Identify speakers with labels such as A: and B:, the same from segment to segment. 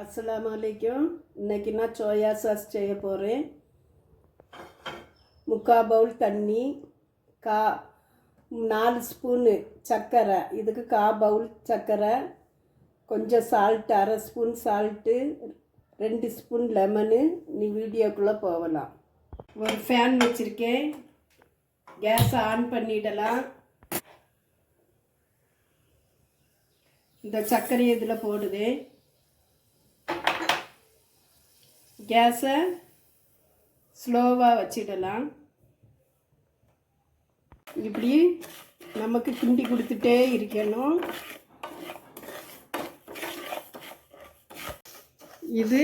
A: அஸ்ஸலாமு அலைக்கும் இன்றைக்கி நான் சோயா சாஸ் செய்ய போகிறேன் முக்கால் பவுல் தண்ணி கா நாலு ஸ்பூனு சர்க்கரை. இதுக்கு கா பவுல் சர்க்கரை கொஞ்சம் சால்ட்டு அரை ஸ்பூன் சால்ட்டு ரெண்டு ஸ்பூன் லெமனு நீ வீடியோக்குள்ளே போகலாம். ஒரு ஃபேன் வச்சுருக்கேன். கேஸை ஆன் பண்ணிடலாம். இந்த சர்க்கரையை இதில் போடுவேன். கேஸை ஸ்லோவாக வச்சிடலாம். இப்படி நமக்கு கிண்டி கொடுத்துட்டே இருக்கணும். இது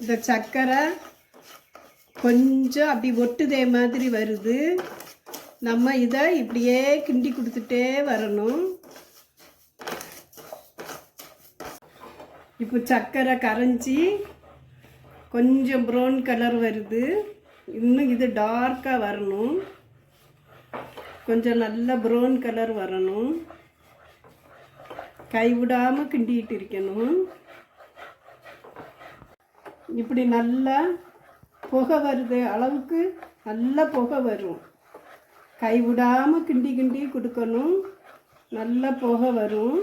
A: இந்த சர்க்கரை கொஞ்சம் அப்படி ஒட்டுதே மாதிரி வருது. நம்ம இதை இப்படியே கிண்டி கொடுத்துட்டே வரணும். இப்போ சர்க்கரை கரைஞ்சி கொஞ்சம் ப்ரௌன் கலர் வருது. இன்னும் இது டார்க்காக வரணும். கொஞ்சம் நல்ல ப்ரௌன் கலர் வரணும். கைவிடாமல் கிண்டிகிட்டு இருக்கணும். இப்படி நல்லா புகை வருது. அளவுக்கு நல்ல புகை வரும். கைவிடாமல் கிண்டி கிண்டி கொடுக்கணும். நல்ல புகை வரும்.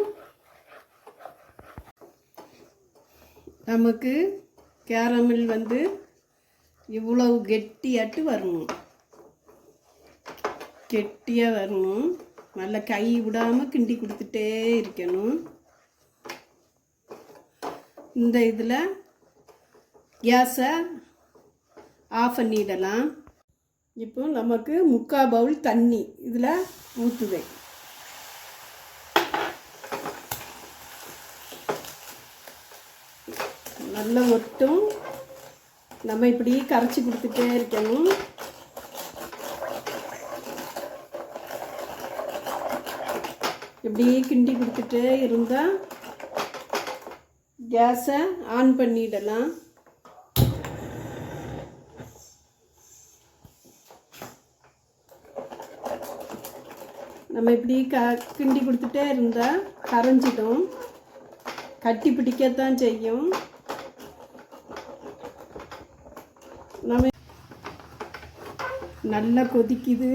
A: நமக்கு கேரமில் வந்து இவ்வளவு கெட்டியாட்டு வரணும். கெட்டியாக வரணும். நல்லா கை விடாமல் கிண்டி கொடுத்துட்டே இருக்கணும். இந்த இதில் கேஸை ஆஃப் பண்ணிடலாம். இப்போ நமக்கு முக்கால் பவுல் தண்ணி இதில் ஊற்றுவேன் நல்லா ஒட்டும். நம்ம இப்படி கரைச்சி கொடுத்துட்டே இருக்கணும். இப்படி கிண்டி கொடுத்துட்டே இருந்தால் கேஸை ஆன் பண்ணிடலாம். நம்ம இப்படி க கிண்டி கொடுத்துட்டே இருந்தால் கரைஞ்சிடும். கட்டி பிடிக்கத்தான் செய்யும். நம்ம நல்லா கொதிக்குது.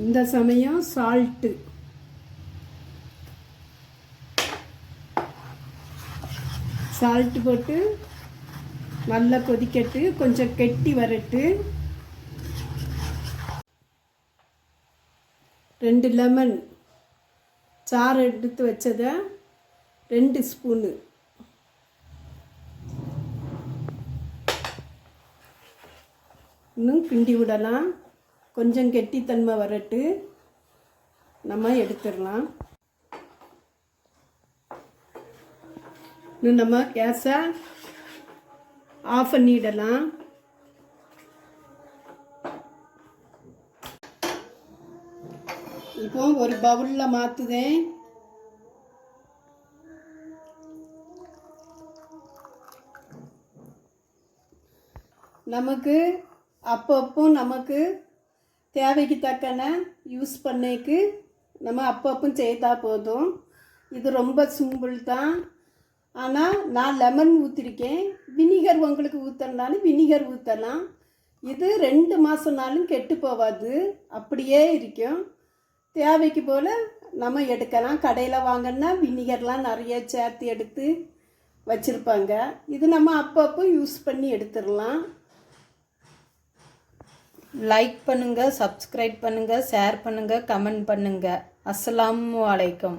A: இந்த சமயம் சால்ட்டு சால்ட்டு போட்டு நல்லா கொதிக்கட்டு கொஞ்சம் கெட்டி வரட்டு. ரெண்டு லெமன் சாறு எடுத்து வச்சதை ரெண்டு ஸ்பூனு இன்னும் கிண்டி விடலாம். கொஞ்சம் கெட்டித்தன்மை வரட்டு. நம்ம எடுத்துடலாம். இன்னும் நம்ம கேஸை ஆஃப் பண்ணிடலாம். இப்போ ஒரு பவுலில் மாற்றுதேன் நமக்கு அப்பப்போ நமக்கு தேவைக்கு தக்கன யூஸ் பண்ணிக்கு நம்ம அப்பப்போ செய்தால் போதும். இது ரொம்ப சிம்பிள் தான். ஆனால் நான் லெமன் ஊற்றிருக்கேன் வினிகர் உங்களுக்கு ஊற்றனாலும் வினிகர் ஊற்றலாம் இது ரெண்டு மாதம்னாலும் கெட்டு போகாது அப்படியே இருக்கும். தேவைக்கு போல் நம்ம எடுக்கலாம். கடையில் வாங்கினா வினிகர்லாம் நிறைய சேர்த்து எடுத்து வச்சுருப்பாங்க. இது நம்ம அப்பப்போ யூஸ் பண்ணி எடுத்துடலாம்.
B: லைக் பண்ணுங்கள் சப்ஸ்கிரைப் பண்ணுங்கள் ஷேர் பண்ணுங்கள் கமெண்ட் பண்ணுங்கள் அஸ்ஸலாமு வலைக்கம்